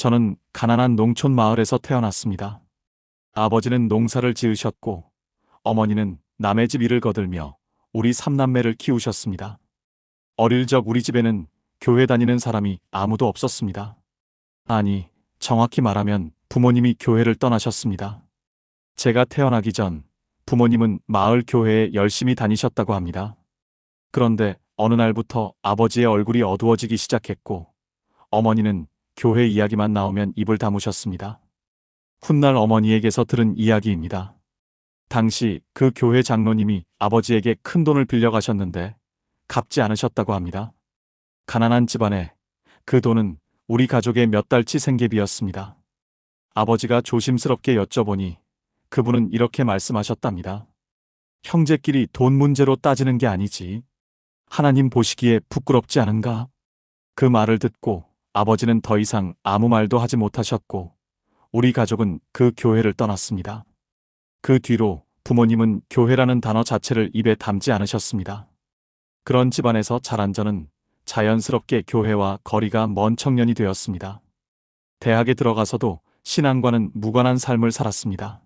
저는 가난한 농촌 마을에서 태어났습니다. 아버지는 농사를 지으셨고 어머니는 남의 집 일을 거들며 우리 삼남매를 키우셨습니다. 어릴 적 우리 집에는 교회 다니는 사람이 아무도 없었습니다. 아니, 정확히 말하면 부모님이 교회를 떠나셨습니다. 제가 태어나기 전 부모님은 마을 교회에 열심히 다니셨다고 합니다. 그런데 어느 날부터 아버지의 얼굴이 어두워지기 시작했고 어머니는 교회 이야기만 나오면 입을 다무셨습니다. 훗날 어머니에게서 들은 이야기입니다. 당시 그 교회 장로님이 아버지에게 큰 돈을 빌려가셨는데 갚지 않으셨다고 합니다. 가난한 집안에 그 돈은 우리 가족의 몇 달치 생계비였습니다. 아버지가 조심스럽게 여쭤보니 그분은 이렇게 말씀하셨답니다. 형제끼리 돈 문제로 따지는 게 아니지. 하나님 보시기에 부끄럽지 않은가? 그 말을 듣고 아버지는 더 이상 아무 말도 하지 못하셨고 우리 가족은 그 교회를 떠났습니다. 그 뒤로 부모님은 교회라는 단어 자체를 입에 담지 않으셨습니다. 그런 집안에서 자란 저는 자연스럽게 교회와 거리가 먼 청년이 되었습니다. 대학에 들어가서도 신앙과는 무관한 삶을 살았습니다.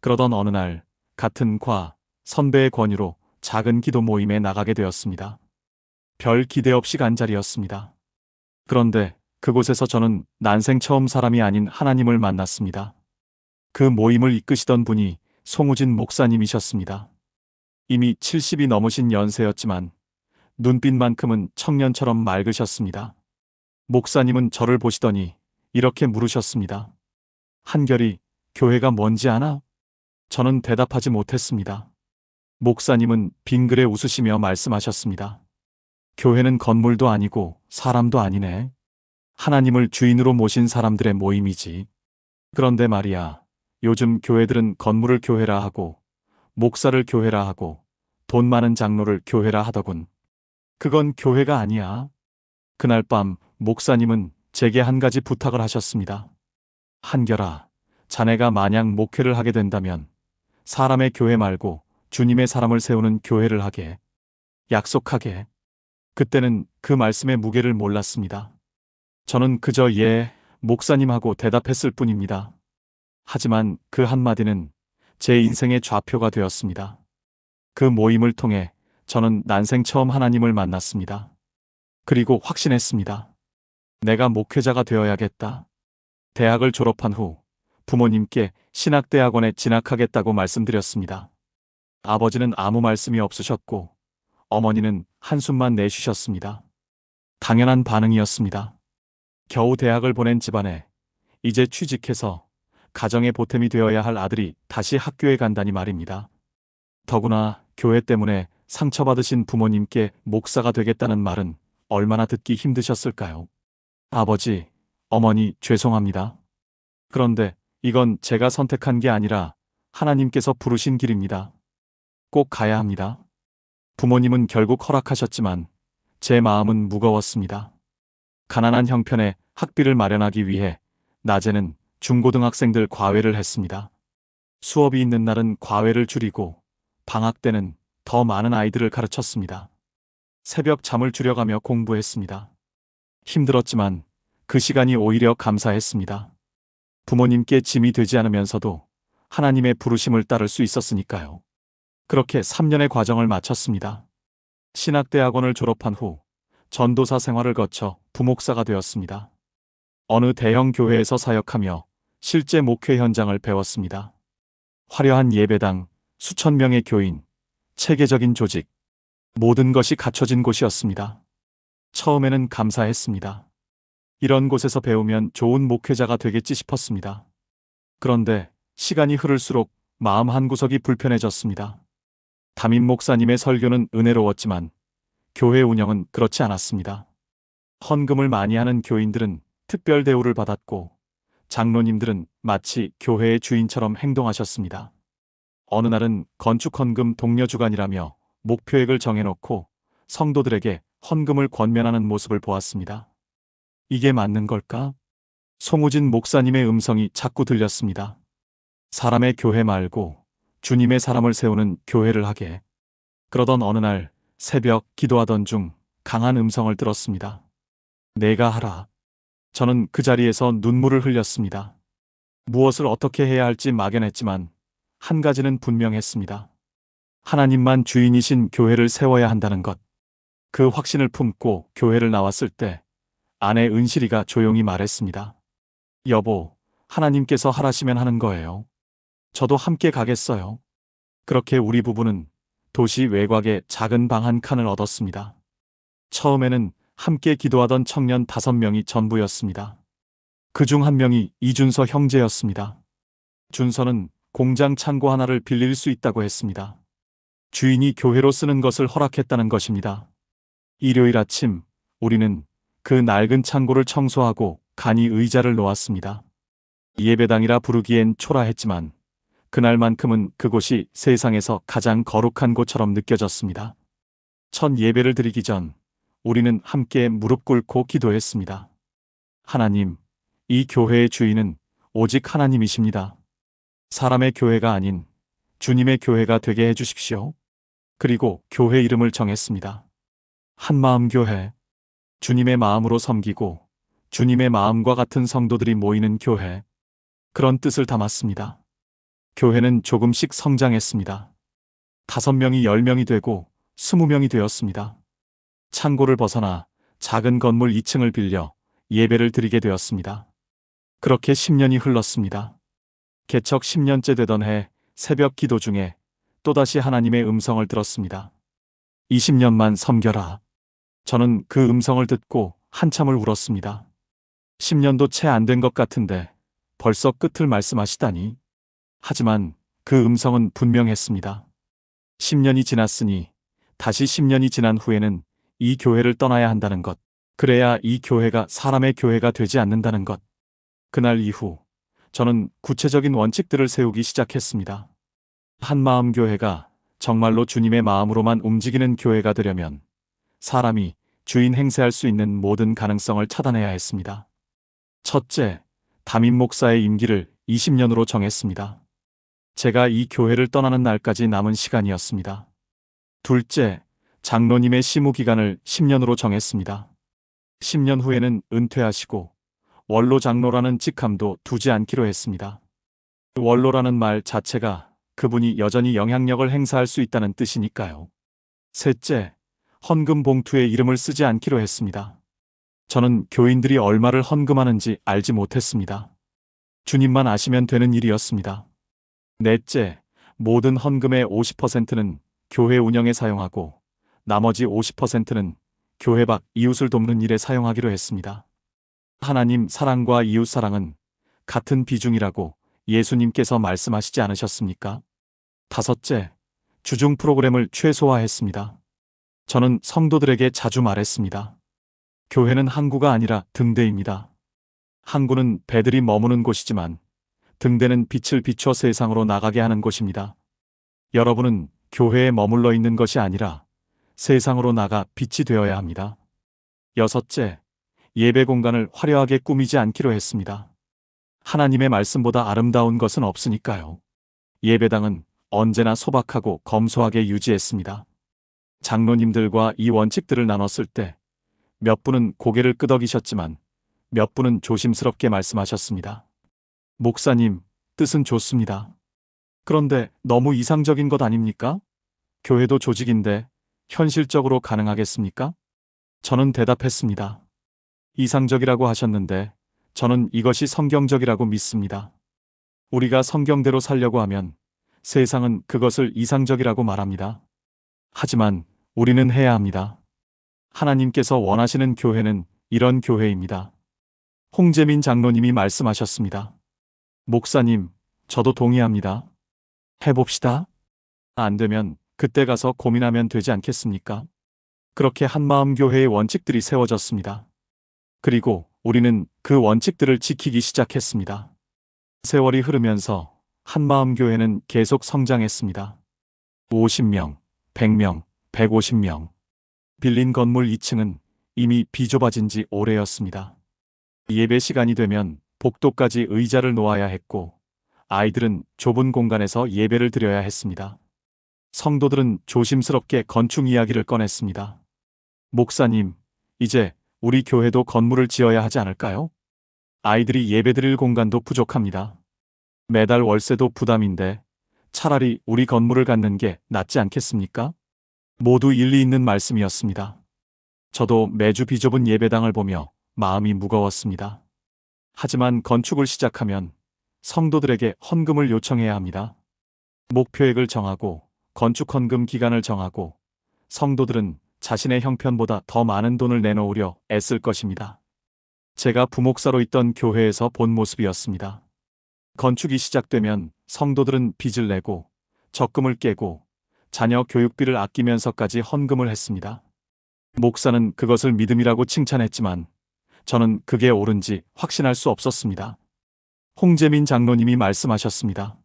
그러던 어느 날 같은 과 선배의 권유로 작은 기도 모임에 나가게 되었습니다. 별 기대 없이 간 자리였습니다. 그런데 그곳에서 저는 난생 처음 사람이 아닌 하나님을 만났습니다. 그 모임을 이끄시던 분이 송우진 목사님이셨습니다. 이미 70이 넘으신 연세였지만 눈빛만큼은 청년처럼 맑으셨습니다. 목사님은 저를 보시더니 이렇게 물으셨습니다. 한결이 교회가 뭔지 아나? 저는 대답하지 못했습니다. 목사님은 빙그레 웃으시며 말씀하셨습니다. 교회는 건물도 아니고 사람도 아니네. 하나님을 주인으로 모신 사람들의 모임이지. 그런데 말이야, 요즘 교회들은 건물을 교회라 하고, 목사를 교회라 하고, 돈 많은 장로를 교회라 하더군. 그건 교회가 아니야. 그날 밤 목사님은 제게 한 가지 부탁을 하셨습니다. 한결아, 자네가 만약 목회를 하게 된다면 사람의 교회 말고 주님의 사람을 세우는 교회를 하게. 약속하게. 그때는 그 말씀의 무게를 몰랐습니다. 저는 그저 예, 목사님하고 대답했을 뿐입니다. 하지만 그 한마디는 제 인생의 좌표가 되었습니다. 그 모임을 통해 저는 난생 처음 하나님을 만났습니다. 그리고 확신했습니다. 내가 목회자가 되어야겠다. 대학을 졸업한 후 부모님께 신학대학원에 진학하겠다고 말씀드렸습니다. 아버지는 아무 말씀이 없으셨고 어머니는 한숨만 내쉬셨습니다. 당연한 반응이었습니다. 겨우 대학을 보낸 집안에 이제 취직해서 가정의 보탬이 되어야 할 아들이 다시 학교에 간다니 말입니다. 더구나 교회 때문에 상처받으신 부모님께 목사가 되겠다는 말은 얼마나 듣기 힘드셨을까요? 아버지, 어머니 죄송합니다. 그런데 이건 제가 선택한 게 아니라 하나님께서 부르신 길입니다. 꼭 가야 합니다. 부모님은 결국 허락하셨지만 제 마음은 무거웠습니다. 가난한 형편에 학비를 마련하기 위해 낮에는 중고등학생들 과외를 했습니다. 수업이 있는 날은 과외를 줄이고 방학 때는 더 많은 아이들을 가르쳤습니다. 새벽 잠을 줄여가며 공부했습니다. 힘들었지만 그 시간이 오히려 감사했습니다. 부모님께 짐이 되지 않으면서도 하나님의 부르심을 따를 수 있었으니까요. 그렇게 3년의 과정을 마쳤습니다. 신학대학원을 졸업한 후 전도사 생활을 거쳐 부목사가 되었습니다. 어느 대형 교회에서 사역하며 실제 목회 현장을 배웠습니다. 화려한 예배당, 수천 명의 교인, 체계적인 조직, 모든 것이 갖춰진 곳이었습니다. 처음에는 감사했습니다. 이런 곳에서 배우면 좋은 목회자가 되겠지 싶었습니다. 그런데 시간이 흐를수록 마음 한구석이 불편해졌습니다. 담임 목사님의 설교는 은혜로웠지만 교회 운영은 그렇지 않았습니다. 헌금을 많이 하는 교인들은 특별 대우를 받았고 장로님들은 마치 교회의 주인처럼 행동하셨습니다. 어느 날은 건축 헌금 동료 주간이라며 목표액을 정해놓고 성도들에게 헌금을 권면하는 모습을 보았습니다. 이게 맞는 걸까? 송우진 목사님의 음성이 자꾸 들렸습니다. 사람의 교회 말고 주님의 사람을 세우는 교회를 하게. 그러던 어느 날 새벽 기도하던 중 강한 음성을 들었습니다. 내가 하라. 저는 그 자리에서 눈물을 흘렸습니다. 무엇을 어떻게 해야 할지 막연했지만 한 가지는 분명했습니다. 하나님만 주인이신 교회를 세워야 한다는 것. 그 확신을 품고 교회를 나왔을 때 아내 은실이가 조용히 말했습니다. 여보, 하나님께서 하라시면 하는 거예요. 저도 함께 가겠어요. 그렇게 우리 부부는 도시 외곽에 작은 방 한 칸을 얻었습니다. 처음에는 함께 기도하던 청년 다섯 명이 전부였습니다. 그 중 한 명이 이준서 형제였습니다. 준서는 공장 창고 하나를 빌릴 수 있다고 했습니다. 주인이 교회로 쓰는 것을 허락했다는 것입니다. 일요일 아침 우리는 그 낡은 창고를 청소하고 간이 의자를 놓았습니다. 예배당이라 부르기엔 초라했지만 그날만큼은 그곳이 세상에서 가장 거룩한 곳처럼 느껴졌습니다. 첫 예배를 드리기 전 우리는 함께 무릎 꿇고 기도했습니다. 하나님, 이 교회의 주인은 오직 하나님이십니다. 사람의 교회가 아닌 주님의 교회가 되게 해주십시오. 그리고 교회 이름을 정했습니다. 한마음 교회. 주님의 마음으로 섬기고 주님의 마음과 같은 성도들이 모이는 교회. 그런 뜻을 담았습니다. 교회는 조금씩 성장했습니다. 다섯 명이 열 명이 되고 스무 명이 되었습니다. 창고를 벗어나 작은 건물 2층을 빌려 예배를 드리게 되었습니다. 그렇게 10년이 흘렀습니다. 개척 10년째 되던 해 새벽 기도 중에 또다시 하나님의 음성을 들었습니다. 20년만 섬겨라. 저는 그 음성을 듣고 한참을 울었습니다. 10년도 채 안 된 것 같은데 벌써 끝을 말씀하시다니. 하지만 그 음성은 분명했습니다. 10년이 지났으니 다시 10년이 지난 후에는 이 교회를 떠나야 한다는 것. 그래야 이 교회가 사람의 교회가 되지 않는다는 것. 그날 이후 저는 구체적인 원칙들을 세우기 시작했습니다. 한마음 교회가 정말로 주님의 마음으로만 움직이는 교회가 되려면 사람이 주인 행세할 수 있는 모든 가능성을 차단해야 했습니다. 첫째, 담임 목사의 임기를 20년으로 정했습니다. 제가 이 교회를 떠나는 날까지 남은 시간이었습니다. 둘째, 장로님의 시무 기간을 10년으로 정했습니다. 10년 후에는 은퇴하시고 원로 장로라는 직함도 두지 않기로 했습니다. 원로라는 말 자체가 그분이 여전히 영향력을 행사할 수 있다는 뜻이니까요. 셋째, 헌금 봉투에 이름을 쓰지 않기로 했습니다. 저는 교인들이 얼마를 헌금하는지 알지 못했습니다. 주님만 아시면 되는 일이었습니다. 넷째, 모든 헌금의 50%는 교회 운영에 사용하고 나머지 50%는 교회 밖 이웃을 돕는 일에 사용하기로 했습니다. 하나님 사랑과 이웃 사랑은 같은 비중이라고 예수님께서 말씀하시지 않으셨습니까? 다섯째, 주중 프로그램을 최소화했습니다. 저는 성도들에게 자주 말했습니다. 교회는 항구가 아니라 등대입니다. 항구는 배들이 머무는 곳이지만 등대는 빛을 비춰 세상으로 나가게 하는 곳입니다. 여러분은 교회에 머물러 있는 것이 아니라 세상으로 나가 빛이 되어야 합니다. 여섯째, 예배 공간을 화려하게 꾸미지 않기로 했습니다. 하나님의 말씀보다 아름다운 것은 없으니까요. 예배당은 언제나 소박하고 검소하게 유지했습니다. 장로님들과 이 원칙들을 나눴을 때 몇 분은 고개를 끄덕이셨지만 몇 분은 조심스럽게 말씀하셨습니다. 목사님, 뜻은 좋습니다. 그런데 너무 이상적인 것 아닙니까? 교회도 조직인데 현실적으로 가능하겠습니까? 저는 대답했습니다. 이상적이라고 하셨는데 저는 이것이 성경적이라고 믿습니다. 우리가 성경대로 살려고 하면 세상은 그것을 이상적이라고 말합니다. 하지만 우리는 해야 합니다. 하나님께서 원하시는 교회는 이런 교회입니다. 홍재민 장로님이 말씀하셨습니다. 목사님, 저도 동의합니다. 해봅시다. 안 되면 그때 가서 고민하면 되지 않겠습니까? 그렇게 한마음 교회의 원칙들이 세워졌습니다. 그리고 우리는 그 원칙들을 지키기 시작했습니다. 세월이 흐르면서 한마음 교회는 계속 성장했습니다. 50명, 100명, 150명. 빌린 건물 2층은 이미 비좁아진 지 오래였습니다. 예배 시간이 되면 복도까지 의자를 놓아야 했고 아이들은 좁은 공간에서 예배를 드려야 했습니다. 성도들은 조심스럽게 건축 이야기를 꺼냈습니다. 목사님, 이제 우리 교회도 건물을 지어야 하지 않을까요? 아이들이 예배드릴 공간도 부족합니다. 매달 월세도 부담인데 차라리 우리 건물을 갖는 게 낫지 않겠습니까? 모두 일리 있는 말씀이었습니다. 저도 매주 비좁은 예배당을 보며 마음이 무거웠습니다. 하지만 건축을 시작하면 성도들에게 헌금을 요청해야 합니다. 목표액을 정하고 건축 헌금 기간을 정하고 성도들은 자신의 형편보다 더 많은 돈을 내놓으려 애쓸 것입니다. 제가 부목사로 있던 교회에서 본 모습이었습니다. 건축이 시작되면 성도들은 빚을 내고 적금을 깨고 자녀 교육비를 아끼면서까지 헌금을 했습니다. 목사는 그것을 믿음이라고 칭찬했지만 저는 그게 옳은지 확신할 수 없었습니다. 홍재민 장로님이 말씀하셨습니다.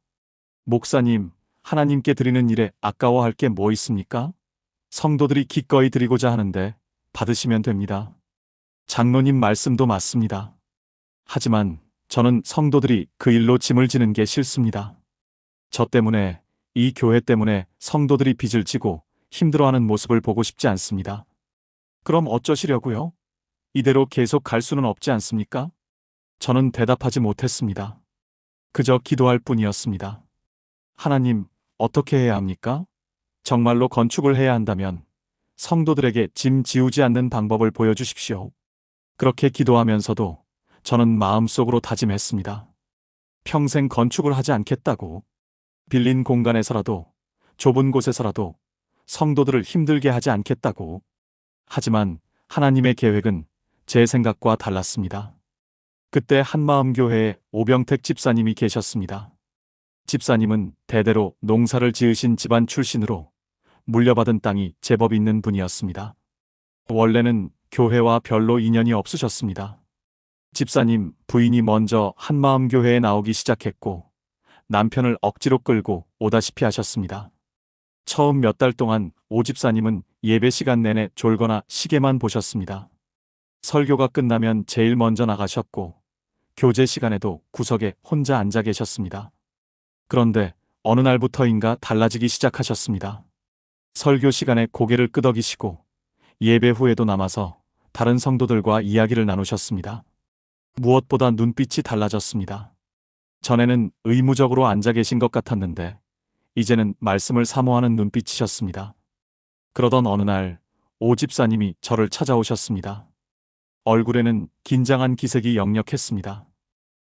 목사님, 하나님께 드리는 일에 아까워할 게 뭐 있습니까? 성도들이 기꺼이 드리고자 하는데 받으시면 됩니다. 장로님 말씀도 맞습니다. 하지만 저는 성도들이 그 일로 짐을 지는 게 싫습니다. 저 때문에, 이 교회 때문에 성도들이 빚을 지고 힘들어하는 모습을 보고 싶지 않습니다. 그럼 어쩌시려고요? 이대로 계속 갈 수는 없지 않습니까? 저는 대답하지 못했습니다. 그저 기도할 뿐이었습니다. 하나님, 어떻게 해야 합니까? 정말로 건축을 해야 한다면 성도들에게 짐 지우지 않는 방법을 보여주십시오. 그렇게 기도하면서도 저는 마음속으로 다짐했습니다. 평생 건축을 하지 않겠다고 빌린 공간에서라도 좁은 곳에서라도 성도들을 힘들게 하지 않겠다고 하지만 하나님의 계획은 제 생각과 달랐습니다. 그때 한마음교회에 오병택 집사님이 계셨습니다. 집사님은 대대로 농사를 지으신 집안 출신으로 물려받은 땅이 제법 있는 분이었습니다. 원래는 교회와 별로 인연이 없으셨습니다. 집사님 부인이 먼저 한마음교회에 나오기 시작했고 남편을 억지로 끌고 오다시피 하셨습니다. 처음 몇 달 동안 오 집사님은 예배 시간 내내 졸거나 시계만 보셨습니다. 설교가 끝나면 제일 먼저 나가셨고 교제 시간에도 구석에 혼자 앉아 계셨습니다. 그런데 어느 날부터인가 달라지기 시작하셨습니다. 설교 시간에 고개를 끄덕이시고 예배 후에도 남아서 다른 성도들과 이야기를 나누셨습니다. 무엇보다 눈빛이 달라졌습니다. 전에는 의무적으로 앉아 계신 것 같았는데 이제는 말씀을 사모하는 눈빛이셨습니다. 그러던 어느 날 오 집사님이 저를 찾아오셨습니다. 얼굴에는 긴장한 기색이 역력했습니다.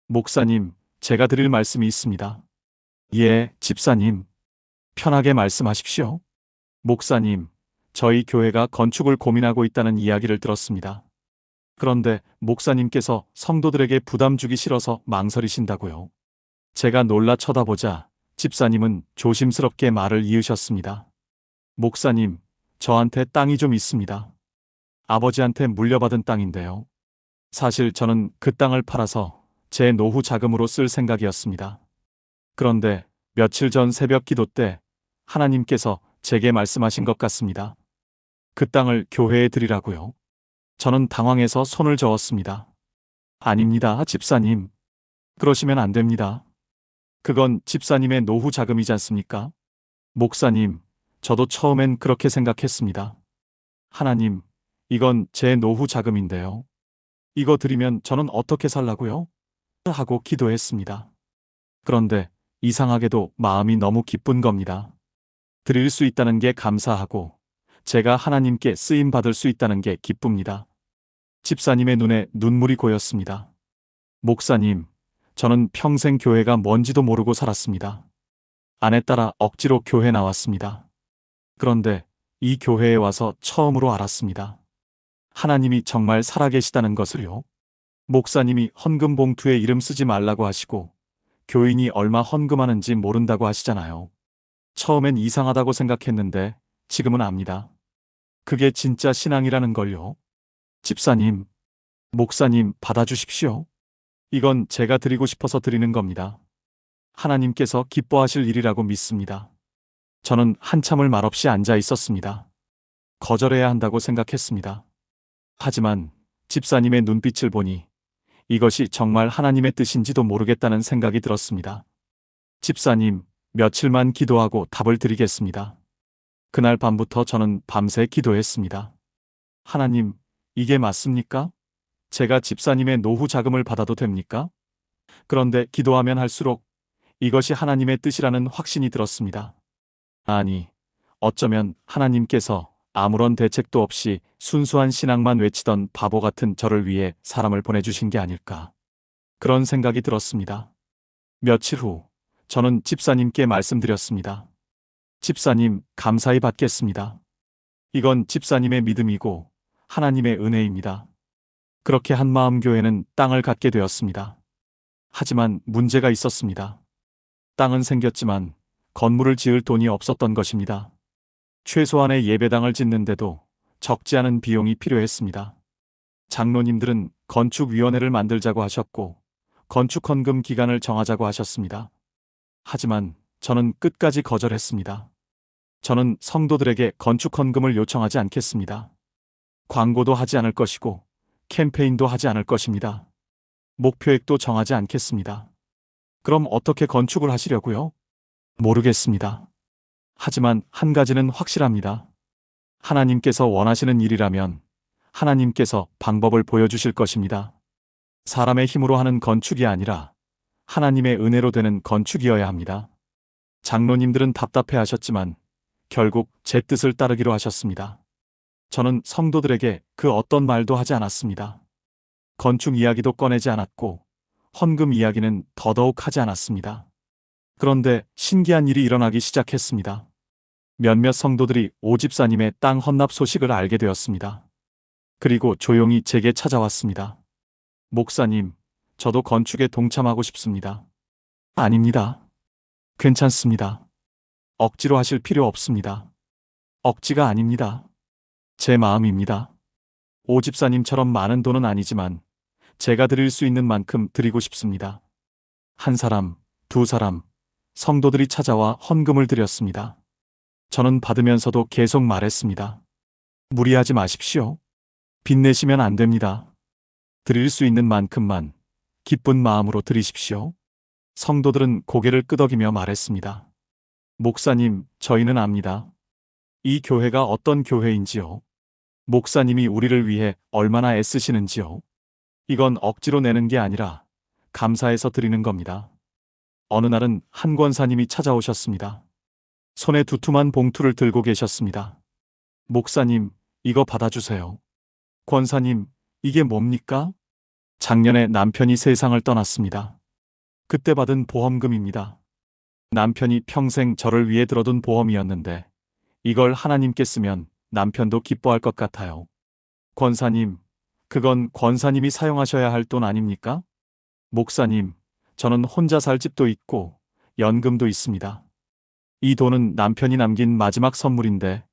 목사님, 제가 드릴 말씀이 있습니다. 예, 집사님. 편하게 말씀하십시오. 목사님, 저희 교회가 건축을 고민하고 있다는 이야기를 들었습니다. 그런데 목사님께서 성도들에게 부담 주기 싫어서 망설이신다고요. 제가 놀라 쳐다보자 집사님은 조심스럽게 말을 이으셨습니다. 목사님, 저한테 땅이 좀 있습니다. 아버지한테 물려받은 땅인데요. 사실 저는 그 땅을 팔아서 제 노후 자금으로 쓸 생각이었습니다. 그런데 며칠 전 새벽 기도 때 하나님께서 제게 말씀하신 것 같습니다. 그 땅을 교회에 드리라고요. 저는 당황해서 손을 저었습니다. 아닙니다, 집사님. 그러시면 안 됩니다. 그건 집사님의 노후 자금이지 않습니까? 목사님, 저도 처음엔 그렇게 생각했습니다. 하나님, 이건 제 노후 자금인데요. 이거 드리면 저는 어떻게 살라고요? 하고 기도했습니다. 그런데 이상하게도 마음이 너무 기쁜 겁니다. 드릴 수 있다는 게 감사하고 제가 하나님께 쓰임 받을 수 있다는 게 기쁩니다. 집사님의 눈에 눈물이 고였습니다. 목사님, 저는 평생 교회가 뭔지도 모르고 살았습니다. 아내 따라 억지로 교회 나왔습니다. 그런데 이 교회에 와서 처음으로 알았습니다. 하나님이 정말 살아계시다는 것을요. 목사님이 헌금 봉투에 이름 쓰지 말라고 하시고 교인이 얼마 헌금하는지 모른다고 하시잖아요. 처음엔 이상하다고 생각했는데 지금은 압니다. 그게 진짜 신앙이라는 걸요. 집사님, 목사님 받아주십시오. 이건 제가 드리고 싶어서 드리는 겁니다. 하나님께서 기뻐하실 일이라고 믿습니다. 저는 한참을 말없이 앉아 있었습니다. 거절해야 한다고 생각했습니다. 하지만 집사님의 눈빛을 보니 이것이 정말 하나님의 뜻인지도 모르겠다는 생각이 들었습니다. 집사님, 며칠만 기도하고 답을 드리겠습니다. 그날 밤부터 저는 밤새 기도했습니다. 하나님, 이게 맞습니까? 제가 집사님의 노후 자금을 받아도 됩니까? 그런데 기도하면 할수록 이것이 하나님의 뜻이라는 확신이 들었습니다. 아니, 어쩌면 하나님께서 아무런 대책도 없이 순수한 신앙만 외치던 바보 같은 저를 위해 사람을 보내주신 게 아닐까. 그런 생각이 들었습니다. 며칠 후, 저는 집사님께 말씀드렸습니다. 집사님, 감사히 받겠습니다. 이건 집사님의 믿음이고 하나님의 은혜입니다. 그렇게 한마음 교회는 땅을 갖게 되었습니다. 하지만 문제가 있었습니다. 땅은 생겼지만 건물을 지을 돈이 없었던 것입니다. 최소한의 예배당을 짓는데도 적지 않은 비용이 필요했습니다. 장로님들은 건축위원회를 만들자고 하셨고 건축헌금 기간을 정하자고 하셨습니다. 하지만 저는 끝까지 거절했습니다. 저는 성도들에게 건축헌금을 요청하지 않겠습니다. 광고도 하지 않을 것이고 캠페인도 하지 않을 것입니다. 목표액도 정하지 않겠습니다. 그럼 어떻게 건축을 하시려고요? 모르겠습니다. 하지만 한 가지는 확실합니다. 하나님께서 원하시는 일이라면 하나님께서 방법을 보여주실 것입니다. 사람의 힘으로 하는 건축이 아니라 하나님의 은혜로 되는 건축이어야 합니다. 장로님들은 답답해 하셨지만 결국 제 뜻을 따르기로 하셨습니다. 저는 성도들에게 그 어떤 말도 하지 않았습니다. 건축 이야기도 꺼내지 않았고 헌금 이야기는 더더욱 하지 않았습니다. 그런데 신기한 일이 일어나기 시작했습니다. 몇몇 성도들이 오 집사님의 땅 헌납 소식을 알게 되었습니다. 그리고 조용히 제게 찾아왔습니다. 목사님, 저도 건축에 동참하고 싶습니다. 아닙니다. 괜찮습니다. 억지로 하실 필요 없습니다. 억지가 아닙니다. 제 마음입니다. 오 집사님처럼 많은 돈은 아니지만 제가 드릴 수 있는 만큼 드리고 싶습니다. 한 사람, 두 사람, 성도들이 찾아와 헌금을 드렸습니다. 저는 받으면서도 계속 말했습니다. 무리하지 마십시오. 빚내시면 안 됩니다. 드릴 수 있는 만큼만 기쁜 마음으로 드리십시오. 성도들은 고개를 끄덕이며 말했습니다. 목사님, 저희는 압니다. 이 교회가 어떤 교회인지요. 목사님이 우리를 위해 얼마나 애쓰시는지요. 이건 억지로 내는 게 아니라 감사해서 드리는 겁니다. 어느 날은 한 권사님이 찾아오셨습니다. 손에 두툼한 봉투를 들고 계셨습니다. 목사님, 이거 받아주세요. 권사님, 이게 뭡니까? 작년에 남편이 세상을 떠났습니다. 그때 받은 보험금입니다. 남편이 평생 저를 위해 들어둔 보험이었는데 이걸 하나님께 쓰면 남편도 기뻐할 것 같아요. 권사님, 그건 권사님이 사용하셔야 할 돈 아닙니까? 목사님, 저는 혼자 살 집도 있고 연금도 있습니다. 이 돈은 남편이 남긴 마지막 선물인데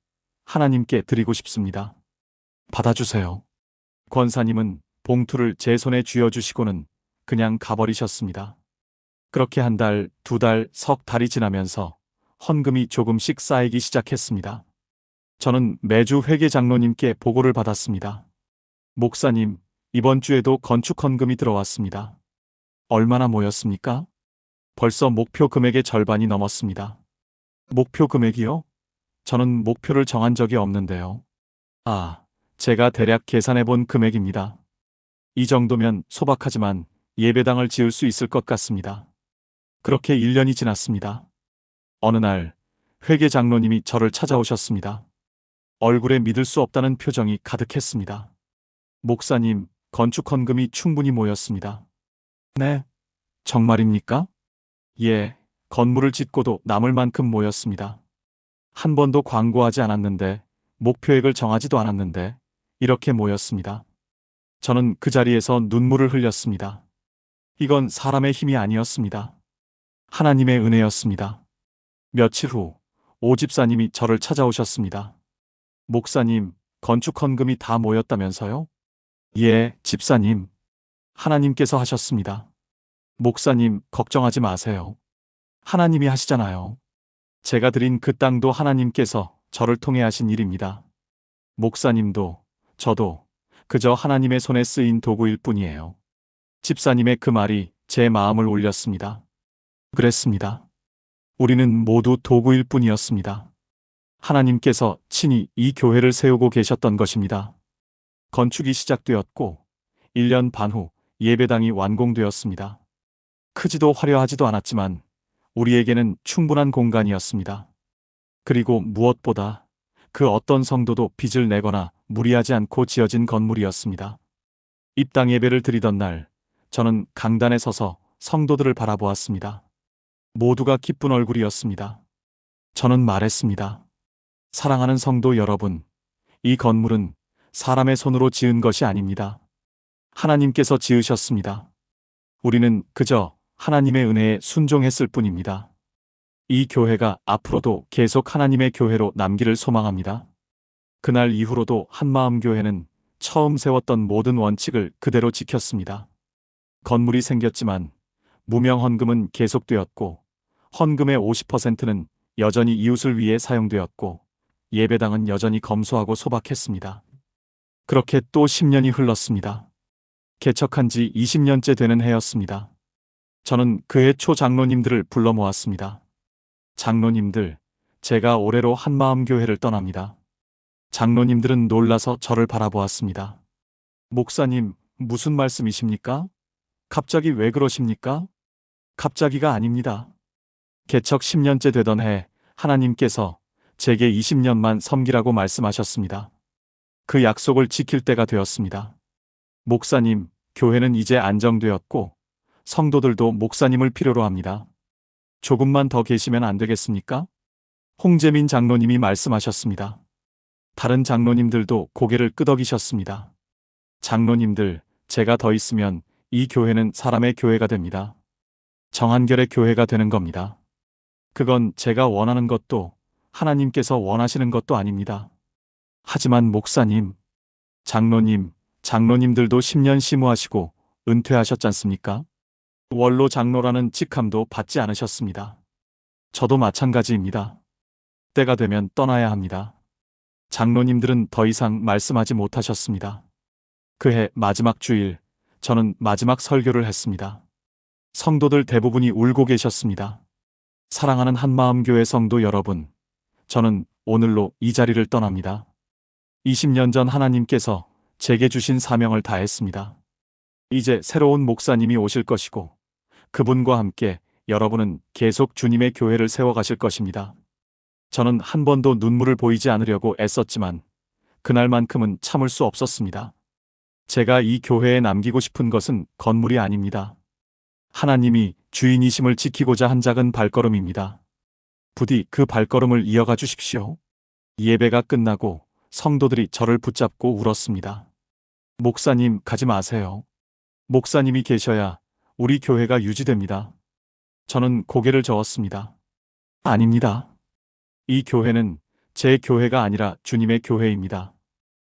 하나님께 드리고 싶습니다. 받아주세요. 권사님은 봉투를 제 손에 쥐어주시고는 그냥 가버리셨습니다. 그렇게 한 달, 두 달, 석 달이 지나면서 헌금이 조금씩 쌓이기 시작했습니다. 저는 매주 회계 장로님께 보고를 받았습니다. 목사님, 이번 주에도 건축 헌금이 들어왔습니다. 얼마나 모였습니까? 벌써 목표 금액의 절반이 넘었습니다. 목표 금액이요? 저는 목표를 정한 적이 없는데요. 아, 제가 대략 계산해 본 금액입니다. 이 정도면 소박하지만 예배당을 지을 수 있을 것 같습니다. 그렇게 1년이 지났습니다. 어느 날 회계 장로님이 저를 찾아오셨습니다. 얼굴에 믿을 수 없다는 표정이 가득했습니다. 목사님, 건축 헌금이 충분히 모였습니다. 네, 정말입니까? 예, 건물을 짓고도 남을 만큼 모였습니다. 한 번도 광고하지 않았는데, 목표액을 정하지도 않았는데, 이렇게 모였습니다. 저는 그 자리에서 눈물을 흘렸습니다. 이건 사람의 힘이 아니었습니다. 하나님의 은혜였습니다. 며칠 후, 오 집사님이 저를 찾아오셨습니다. 목사님, 건축 헌금이 다 모였다면서요? 예, 집사님. 하나님께서 하셨습니다. 목사님, 걱정하지 마세요. 하나님이 하시잖아요. 제가 드린 그 땅도 하나님께서 저를 통해 하신 일입니다. 목사님도, 저도 그저 하나님의 손에 쓰인 도구일 뿐이에요. 집사님의 그 말이 제 마음을 울렸습니다. 그랬습니다. 우리는 모두 도구일 뿐이었습니다. 하나님께서 친히 이 교회를 세우고 계셨던 것입니다. 건축이 시작되었고 1년 반 후 예배당이 완공되었습니다. 크지도 화려하지도 않았지만 우리에게는 충분한 공간이었습니다. 그리고 무엇보다 그 어떤 성도도 빚을 내거나 무리하지 않고 지어진 건물이었습니다. 입당 예배를 드리던 날, 저는 강단에 서서 성도들을 바라보았습니다. 모두가 기쁜 얼굴이었습니다. 저는 말했습니다. 사랑하는 성도 여러분, 이 건물은 사람의 손으로 지은 것이 아닙니다. 하나님께서 지으셨습니다. 우리는 그저 하나님의 은혜에 순종했을 뿐입니다. 이 교회가 앞으로도 계속 하나님의 교회로 남기를 소망합니다. 그날 이후로도 한마음 교회는 처음 세웠던 모든 원칙을 그대로 지켰습니다. 건물이 생겼지만 무명 헌금은 계속되었고 헌금의 50%는 여전히 이웃을 위해 사용되었고 예배당은 여전히 검소하고 소박했습니다. 그렇게 또 10년이 흘렀습니다. 개척한 지 20년째 되는 해였습니다. 저는 그해 초 장로님들을 불러 모았습니다. 장로님들, 제가 올해로 한마음 교회를 떠납니다. 장로님들은 놀라서 저를 바라보았습니다. 목사님, 무슨 말씀이십니까? 갑자기 왜 그러십니까? 갑자기가 아닙니다. 개척 10년째 되던 해 하나님께서 제게 20년만 섬기라고 말씀하셨습니다. 그 약속을 지킬 때가 되었습니다. 목사님, 교회는 이제 안정되었고 성도들도 목사님을 필요로 합니다. 조금만 더 계시면 안 되겠습니까? 홍재민 장로님이 말씀하셨습니다. 다른 장로님들도 고개를 끄덕이셨습니다. 장로님들, 제가 더 있으면 이 교회는 사람의 교회가 됩니다. 정한결의 교회가 되는 겁니다. 그건 제가 원하는 것도 하나님께서 원하시는 것도 아닙니다. 하지만 목사님, 장로님, 장로님들도 10년 심무하시고 은퇴하셨지 않습니까? 원로 장로라는 직함도 받지 않으셨습니다. 저도 마찬가지입니다. 때가 되면 떠나야 합니다. 장로님들은 더 이상 말씀하지 못하셨습니다. 그해 마지막 주일, 저는 마지막 설교를 했습니다. 성도들 대부분이 울고 계셨습니다. 사랑하는 한마음교회 성도 여러분, 저는 오늘로 이 자리를 떠납니다. 20년 전 하나님께서 제게 주신 사명을 다했습니다. 이제 새로운 목사님이 오실 것이고 그분과 함께 여러분은 계속 주님의 교회를 세워가실 것입니다. 저는 한 번도 눈물을 보이지 않으려고 애썼지만 그날만큼은 참을 수 없었습니다. 제가 이 교회에 남기고 싶은 것은 건물이 아닙니다. 하나님이 주인이심을 지키고자 한 작은 발걸음입니다. 부디 그 발걸음을 이어가 주십시오. 예배가 끝나고 성도들이 저를 붙잡고 울었습니다. 목사님 가지 마세요. 목사님이 계셔야 우리 교회가 유지됩니다. 저는 고개를 저었습니다. 아닙니다. 이 교회는 제 교회가 아니라 주님의 교회입니다.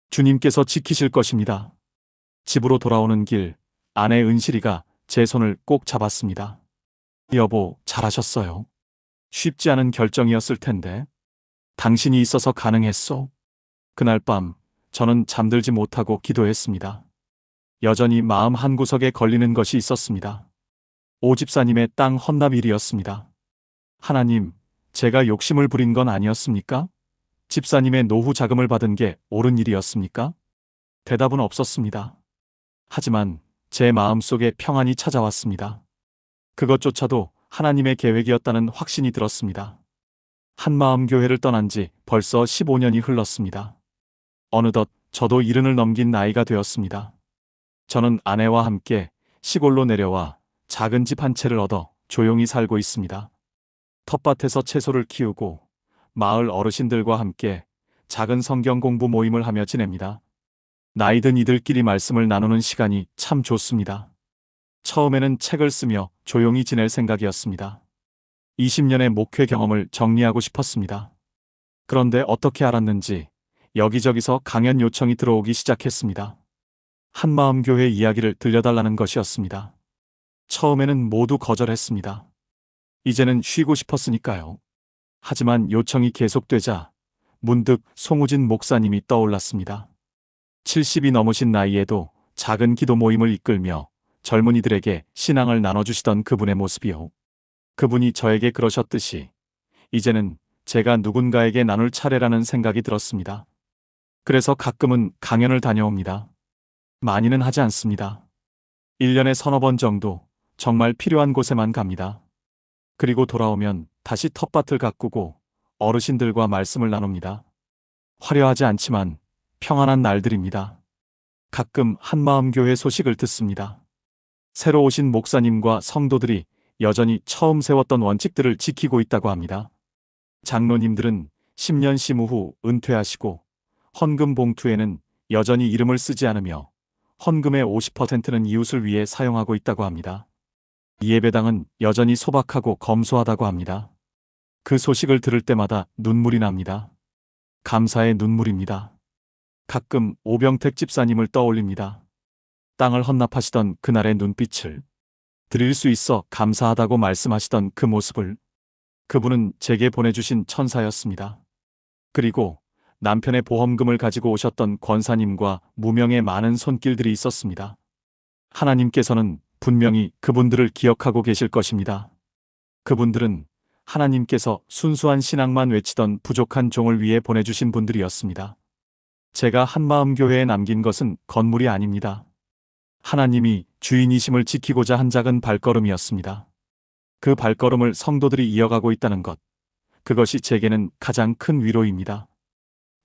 주님께서 지키실 것입니다. 집으로 돌아오는 길, 아내 은실이가 제 손을 꼭 잡았습니다. 여보, 잘하셨어요. 쉽지 않은 결정이었을 텐데. 당신이 있어서 가능했소. 그날 밤, 저는 잠들지 못하고 기도했습니다. 여전히 마음 한구석에 걸리는 것이 있었습니다. 오 집사님의 땅 헌납 일이었습니다. 하나님, 제가 욕심을 부린 건 아니었습니까? 집사님의 노후 자금을 받은 게 옳은 일이었습니까? 대답은 없었습니다. 하지만 제 마음속에 평안이 찾아왔습니다. 그것조차도 하나님의 계획이었다는 확신이 들었습니다. 한마음 교회를 떠난 지 벌써 15년이 흘렀습니다. 어느덧 저도 이른을 넘긴 나이가 되었습니다. 저는 아내와 함께 시골로 내려와 작은 집 한 채를 얻어 조용히 살고 있습니다. 텃밭에서 채소를 키우고 마을 어르신들과 함께 작은 성경 공부 모임을 하며 지냅니다. 나이든 이들끼리 말씀을 나누는 시간이 참 좋습니다. 처음에는 책을 쓰며 조용히 지낼 생각이었습니다. 20년의 목회 경험을 정리하고 싶었습니다. 그런데 어떻게 알았는지 여기저기서 강연 요청이 들어오기 시작했습니다. 한마음교회 이야기를 들려달라는 것이었습니다. 처음에는 모두 거절했습니다. 이제는 쉬고 싶었으니까요. 하지만 요청이 계속되자 문득 송우진 목사님이 떠올랐습니다. 70이 넘으신 나이에도 작은 기도 모임을 이끌며 젊은이들에게 신앙을 나눠주시던 그분의 모습이요. 그분이 저에게 그러셨듯이 이제는 제가 누군가에게 나눌 차례라는 생각이 들었습니다. 그래서 가끔은 강연을 다녀옵니다. 많이는 하지 않습니다. 1년에 서너 번 정도 정말 필요한 곳에만 갑니다. 그리고 돌아오면 다시 텃밭을 가꾸고 어르신들과 말씀을 나눕니다. 화려하지 않지만 평안한 날들입니다. 가끔 한마음교회 소식을 듣습니다. 새로 오신 목사님과 성도들이 여전히 처음 세웠던 원칙들을 지키고 있다고 합니다. 장로님들은 10년 심후 후 은퇴하시고 헌금 봉투에는 여전히 이름을 쓰지 않으며 헌금의 50%는 이웃을 위해 사용하고 있다고 합니다. 예배당은 여전히 소박하고 검소하다고 합니다. 그 소식을 들을 때마다 눈물이 납니다. 감사의 눈물입니다. 가끔 오병택 집사님을 떠올립니다. 땅을 헌납하시던 그날의 눈빛을 드릴 수 있어 감사하다고 말씀하시던 그 모습을 그분은 제게 보내주신 천사였습니다. 그리고 남편의 보험금을 가지고 오셨던 권사님과 무명의 많은 손길들이 있었습니다. 하나님께서는 분명히 그분들을 기억하고 계실 것입니다. 그분들은 하나님께서 순수한 신앙만 외치던 부족한 종을 위해 보내주신 분들이었습니다. 제가 한마음교회에 남긴 것은 건물이 아닙니다. 하나님이 주인이심을 지키고자 한 작은 발걸음이었습니다. 그 발걸음을 성도들이 이어가고 있다는 것. 그것이 제게는 가장 큰 위로입니다.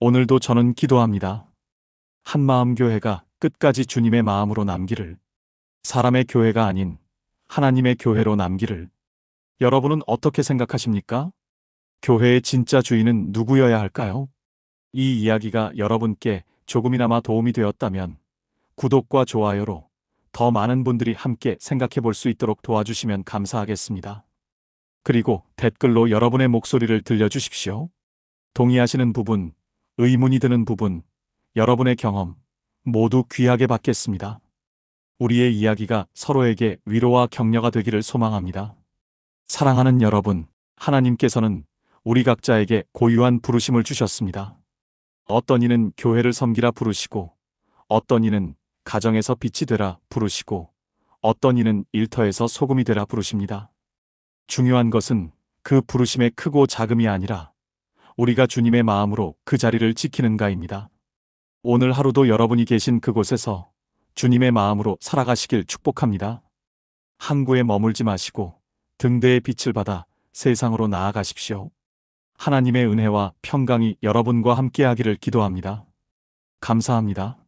오늘도 저는 기도합니다. 한마음 교회가 끝까지 주님의 마음으로 남기를. 사람의 교회가 아닌 하나님의 교회로 남기를. 여러분은 어떻게 생각하십니까? 교회의 진짜 주인은 누구여야 할까요? 이 이야기가 여러분께 조금이나마 도움이 되었다면 구독과 좋아요로 더 많은 분들이 함께 생각해 볼 수 있도록 도와주시면 감사하겠습니다. 그리고 댓글로 여러분의 목소리를 들려주십시오. 동의하시는 부분, 의문이 드는 부분, 여러분의 경험 모두 귀하게 받겠습니다. 우리의 이야기가 서로에게 위로와 격려가 되기를 소망합니다. 사랑하는 여러분, 하나님께서는 우리 각자에게 고유한 부르심을 주셨습니다. 어떤 이는 교회를 섬기라 부르시고, 어떤 이는 가정에서 빛이 되라 부르시고, 어떤 이는 일터에서 소금이 되라 부르십니다. 중요한 것은 그 부르심의 크고 작음이 아니라 우리가 주님의 마음으로 그 자리를 지키는가입니다. 오늘 하루도 여러분이 계신 그곳에서 주님의 마음으로 살아가시길 축복합니다. 항구에 머물지 마시고 등대의 빛을 받아 세상으로 나아가십시오. 하나님의 은혜와 평강이 여러분과 함께하기를 기도합니다. 감사합니다.